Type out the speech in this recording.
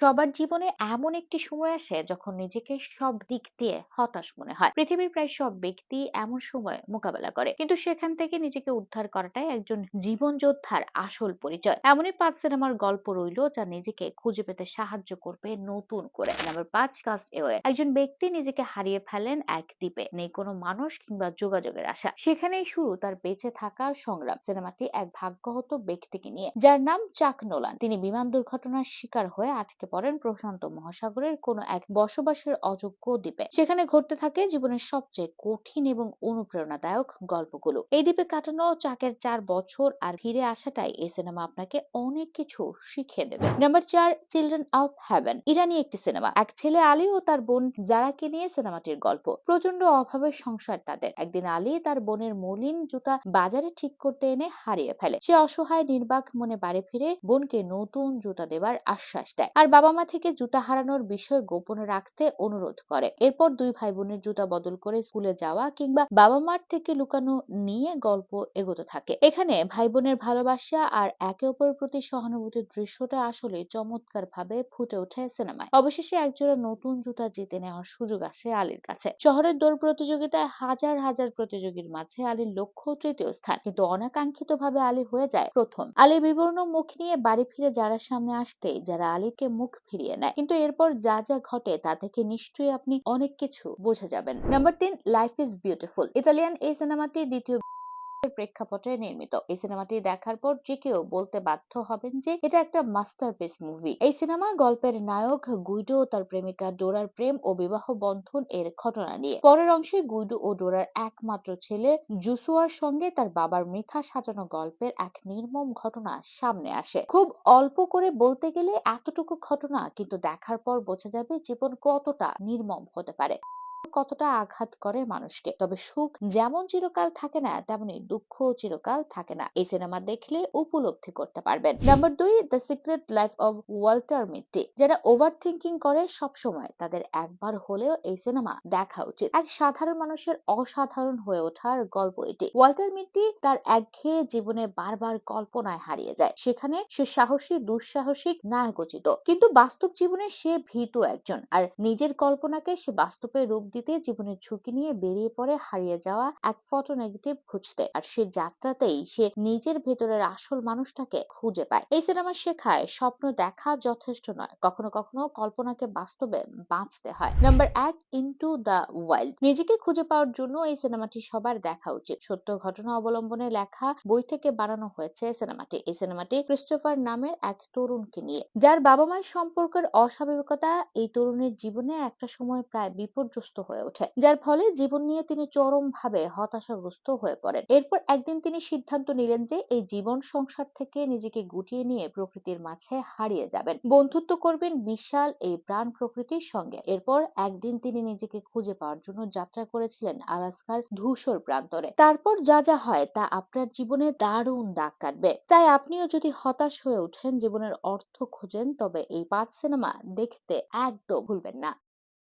সবার জীবনে এমন একটি সময় আসে যখন নিজেকে সব দিক দিয়ে হতাশ মনে হয়। পৃথিবীর প্রায় সব ব্যক্তি এমন সময় মোকাবেলা করে, কিন্তু সেখান থেকে নিজেকে উদ্ধার করাটাই একজন জীবন যোদ্ধার আসল পরিচয়। এমনই পাঁচ সিনেমার গল্প রইল যা নিজেকে খুঁজে পেতে সাহায্য করবে নতুন করে। নাম্বার পাঁচ কাস্ট এওয়ে একজন ব্যক্তি নিজেকে হারিয়ে ফেলেন এক দ্বীপে, নেই কোনো মানুষ কিংবা যোগাযোগের আশা। সেখানেই শুরু তার বেঁচে থাকার সংগ্রাম। সিনেমাটি এক ভাগ্যহত ব্যক্তিকে নিয়ে, যার নাম চাক নোলান। তিনি বিমান দুর্ঘটনার শিকার হয়ে আটকে পড়েন প্রশান্ত মহাসাগরের কোনো এক বসবাসের অযোগ্য দ্বীপে। সেখানে ঘটতে থাকে জীবনের সবচেয়ে কঠিন এবং অনুপ্রেরণাদায়ক গল্পগুলো। এই দ্বীপে কাটানো চাকের চার বছর আর ফিরে আসাটাই এই সিনেমা আপনাকে অনেক কিছু শিখিয়ে দেবে। নাম্বার চার, চিলড্রেন অফ হ্যাভেন। ইরানি একটি সিনেমা। এক ছেলে আলী ও তার বোন জারাকে নিয়ে সিনেমাটির গল্প। প্রচণ্ড অভাবের সংসার তাদের। একদিন আলী তার বোনের মলিন জুতা বাজারে ঠিক করতে এনে হারিয়ে ফেলে। সে অসহায় নির্বাক মনে বাড়ি ফিরে বোনকে নতুন জুতা দেবার আশ্বাস দেয়। আর বাবা মা থেকে জুতা হারানোর বিষয় গোপনে রাখতে অনুরোধ করে। এরপর দুই ভাই বোনের জুতা বদল করে স্কুলে যাওয়া কিংবা বাবা মার থেকে লুকানো নিয়ে গল্প এগোতে থাকে। এখানে ভাই বোনের ভালোবাসা আর একে অপরের প্রতি সহানুভূতির দৃশ্যটা আসলে চমৎকার ভাবে ফুটে ওঠে সিনেমায়। অবশেষে একজোড়া নতুন জুতা জিতে নেওয়ার সুযোগ আসে আলীর কাছে। শহরের দৌড় প্রতিযোগিতায় হাজার হাজার প্রতিযোগীর মাঝে আলীর লক্ষ্য তৃতীয় স্থান। কিন্তু অনাকাঙ্ক্ষিত ভাবে আলী হয়ে যায় প্রথম। আলী বিবর্ণ মুখ নিয়ে বাড়ি ফিরে যারা সামনে আসতে যারা আলীকে মুখ ফিরিয়ে নেয়। কিন্তু এরপর যা যা ঘটে তা থেকে নিশ্চয়ই আপনি অনেক কিছু বোঝা যাবেন। নাম্বার তিন লাইফ ইজ বিউটিফুল ইতালিয়ান এই সিনেমাটি দ্বিতীয় প্রেক্ষাপটে নির্মিত। এই সিনেমাটি দেখার পর যে কেউ বলতে বাধ্য হবেন যে এটা একটা মাস্টারপিস মুভি এই সিনেমা গল্পের নায়ক গুইডো তার প্রেমিকা ডোরার প্রেম ও বিবাহ বন্ধন এর ঘটনা নিয়ে। পরের অংশে গুইডো ও ডোরার একমাত্র ছেলে জুসুয়ার সঙ্গে তার বাবার মিথ্যা সাজানো গল্পের এক নির্মম ঘটনা সামনে আসে। খুব অল্প করে বলতে গেলে এতটুকু ঘটনা কিন্তু দেখার পর বোঝা যাবে জীবন কতটা নির্মম হতে পারে। কতটা আঘাত করে মানুষকে। তবে সুখ যেমন চিরকাল থাকে না, তেমনি দুঃখ চিরকাল থাকে না। এই সিনেমা দেখলে উপলব্ধি করতে পারবেন। নাম্বার দুই, the secret life of Walter Mitty. যারা ওভার থিঙ্কিং করে সব সময় তাদের একবার হলেও এই সিনেমা দেখা উচিত। এক সাধারণ মানুষের অসাধারণ হয়ে ওঠার গল্প এটি। ওয়াল্টার মিট্টি তার একঘেয়ে জীবনে বারবার কল্পনায় হারিয়ে যায়। সেখানে সে সাহসী, দুঃসাহসিক নায়কোচিত কিন্তু বাস্তব জীবনে সে ভীত একজন। আর নিজের কল্পনাকে সে বাস্তবে রূপ দিতে জীবনের ঝুঁকি নিয়ে বেরিয়ে পড়ে, হারিয়ে যাওয়া এক ফটো নেগেটিভ খুঁজতে। আর সে যাত্রাতেই সে নিজের ভেতরের আসল মানুষটাকে খুঁজে পায়। এই সিনেমা শেখায় স্বপ্ন দেখা যথেষ্ট নয়, কখনো কখনো কল্পনাকে বাস্তবে বাঁচতে হয়। নাম্বার এক ইন্টু দ্য ওয়াইল্ড নিজেকে খুঁজে পাওয়ার জন্য এই সিনেমাটি সবার দেখা উচিত। সত্য ঘটনা অবলম্বনে লেখা বই থেকে বানানো হয়েছে সিনেমাটি এই সিনেমাটি ক্রিস্টোফার নামের এক তরুণকে নিয়ে। যার বাবা মায়ের সম্পর্কের অস্বাভাবিকতা এই তরুণের জীবনে একটা সময় প্রায় বিপর্যস্ত হয়ে ওঠে, যার ফলে জীবন নিয়ে তিনি চরমভাবে হতাশাগ্রস্ত হয়ে পড়েন। এরপর একদিন তিনি সিদ্ধান্ত নিলেন যে এই জীবন সংসার থেকে নিজেকে গুটিয়ে নিয়ে প্রকৃতির মাঝে হারিয়ে যাবেন। বন্ধুত্ব করবেন বিশাল এই প্রাণ প্রকৃতির সঙ্গে। এরপর একদিন তিনি নিজেকে খুঁজে পাওয়ার জন্য যাত্রা করেছিলেন আলাস্কার ধূসর প্রান্তরে। তারপর যা যা হয় তা আপনার জীবনে দারুণ দাগ কাটবে। তাই আপনিও যদি হতাশ হয়ে ওঠেন, জীবনের অর্থ খোঁজেন, তবে এই পাঁচ সিনেমা দেখতে একদম ভুলবেন না।